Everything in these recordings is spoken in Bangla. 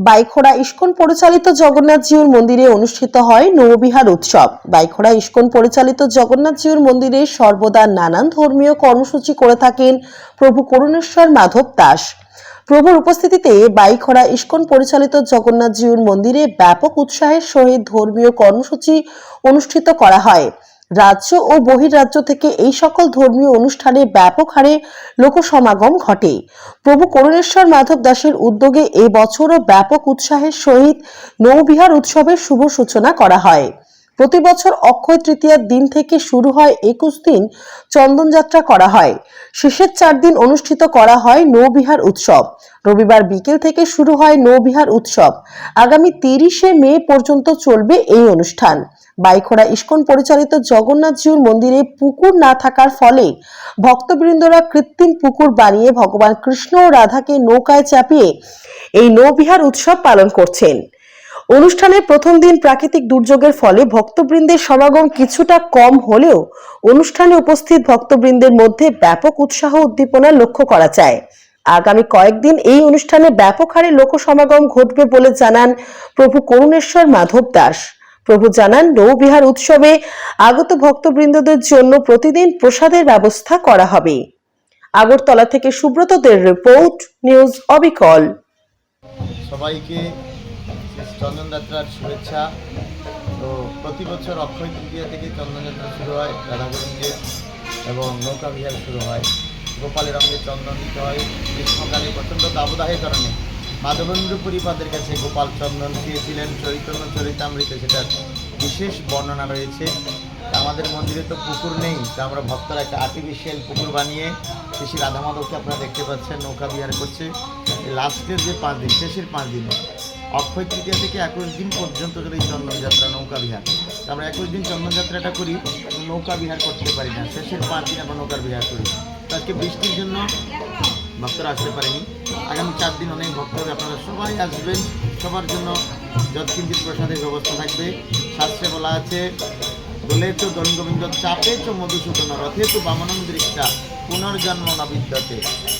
বাইখোড়া ইস্কন পরিচালিত জগন্নাথ জিউর মন্দিরে অনুষ্ঠিত হয় নববিহার উৎসব। বাইখোড়া ইস্কন পরিচালিত জগন্নাথ জিউর মন্দিরে সর্বদা নানান ধর্মীয় কর্মসূচি করে থাকেন প্রভু করুণেশ্বর মাধব দাস। প্রভুর উপস্থিতিতে বাইখরা ইস্কন পরিচালিত জগন্নাথ জিউর মন্দিরে ব্যাপক উৎসাহের সহিত ধর্মীয় কর্মসূচি অনুষ্ঠিত করা হয়। রাজ্য ও বহির্রাজ্য থেকে এই সকল ধর্মীয় অনুষ্ঠানে ব্যাপক হারে লোকসমাগম ঘটে। প্রভু করুণেশ্বর মাধব দাসের উদ্যোগে এই বছরও ব্যাপক উৎসাহের সহিত নৌবিহার উৎসবের শুভ সূচনা করা হয়। প্রতি বছর অক্ষয় তৃতীয়ার দিন থেকে শুরু হয় একুশ দিন চন্দনযাত্রা করা হয়। শেষের চার দিন অনুষ্ঠিত করা হয় নৌবিহার উৎসব। রবিবার বিকেল থেকে শুরু হয় নৌবিহার উৎসব। আগামী তিরিশে মে পর্যন্ত চলবে এই অনুষ্ঠান। বাইখোড়া ইস্কন পরিচালিত জগন্নাথ জিউর মন্দিরে পুকুর না থাকার ফলে ভক্তবৃন্দরা কৃত্রিম পুকুর বানিয়ে ভগবান কৃষ্ণ ও রাধাকে নৌকায় চাপিয়ে এই নৌবিহার উৎসব পালন করছেন। অনুষ্ঠানের প্রথম দিন প্রাকৃতিক দুর্যোগের ফলে ভক্তবৃন্দের সমাগম কিছুটা কম হলেও অনুষ্ঠানে উপস্থিত ভক্তবৃন্দের মধ্যে ব্যাপক উৎসাহ উদ্দীপনা লক্ষ্য করা যায়। আগামী কয়েকদিন এই অনুষ্ঠানে ব্যাপক হারে লোক সমাগম ঘটবে বলে জানান প্রভু করুণেশ্বর মাধব দাস। প্রভু জানান, নৌবিহার উৎসবে আগত ভক্তবৃন্দদের জন্য প্রতিদিন প্রসাদের ব্যবস্থা করা হবে। আগরতলা থেকে সুব্রতদের রিপোর্ট, নিউজ অবিকল। সবাইকে চন্দনযাত্রার শুভেচ্ছা। তো প্রতি বছর অক্ষয় তৃতীয়া থেকে চন্দনযাত্রা শুরু হয় রাধাগোবিন্দের এবং নৌকা বিহার শুরু হয়, গোপালের রঙে চন্দন দিতে হয়, গ্রীষ্মকালে প্রচণ্ড দাবদাহের কারণে মাধবেন্দ্র পরিপাদের কাছে গোপাল চন্দন চেয়েছিলেন চৈতন্য চরিতামৃতে সেটার বিশেষ বর্ণনা রয়েছে। আমাদের মন্দিরে তো পুকুর নেই, তো আমরা ভক্তরা একটা আর্টিফিশিয়াল পুকুর বানিয়ে শ্রী রাধা মাধবকে আপনারা দেখতে পাচ্ছেন, নৌকা বিহার করছে। লাস্টের যে পাঁচ দিন, শেষের পাঁচ দিন অক্ষয় তৃতীয়া থেকে একুশ দিন পর্যন্ত যদি চন্দনযাত্রা, নৌকা বিহার। আমরা একুশ দিন চন্দনযাত্রাটা করি নৌকা বিহার করতে পারি না। শেষের পাঁচ দিন আমরা নৌকার বিহার করি। তো আজকে বৃষ্টির জন্য ভক্তরা আসতে পারেনি। আগামী চার দিন অনেক ভক্ত হবে। আপনারা সবাই আসবেন। সবার জন্য যৎকিঞ্চিত প্রসাদের ব্যবস্থা থাকবে। শাস্ত্রে বলা আছে দোলে তো দণ্ডবিন্দ চাপে তো মধুসূদন রথে তো বামনম দৃষ্টা পুনর্জন্ম না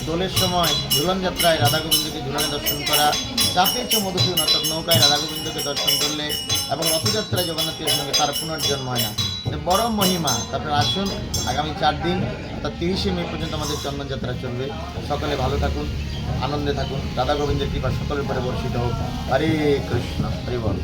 দোলের সময় ঝুলন যাত্রায় রাধা গোবিন্দকে ঝুলনে দর্শন করা চাপে তো মধুসূদন অর্থাৎ নৌকায় রাধা গোবিন্দকে দর্শন করলে এবং রথযাত্রায় জগন্নাথের সঙ্গে তার পুনর্জন্ম হয় না। বড় মহিমা, তারপরে আসুন, আগামী চার দিন, অর্থাৎ তিরিশে মে পর্যন্ত আমাদের চন্দনযাত্রা চলবে। সকলে ভালো থাকুন, আনন্দে থাকুন। রাধা গোবিন্দের কৃপা সকলের উপরে বর্ষিত হোক। হরে কৃষ্ণ, হরে বল।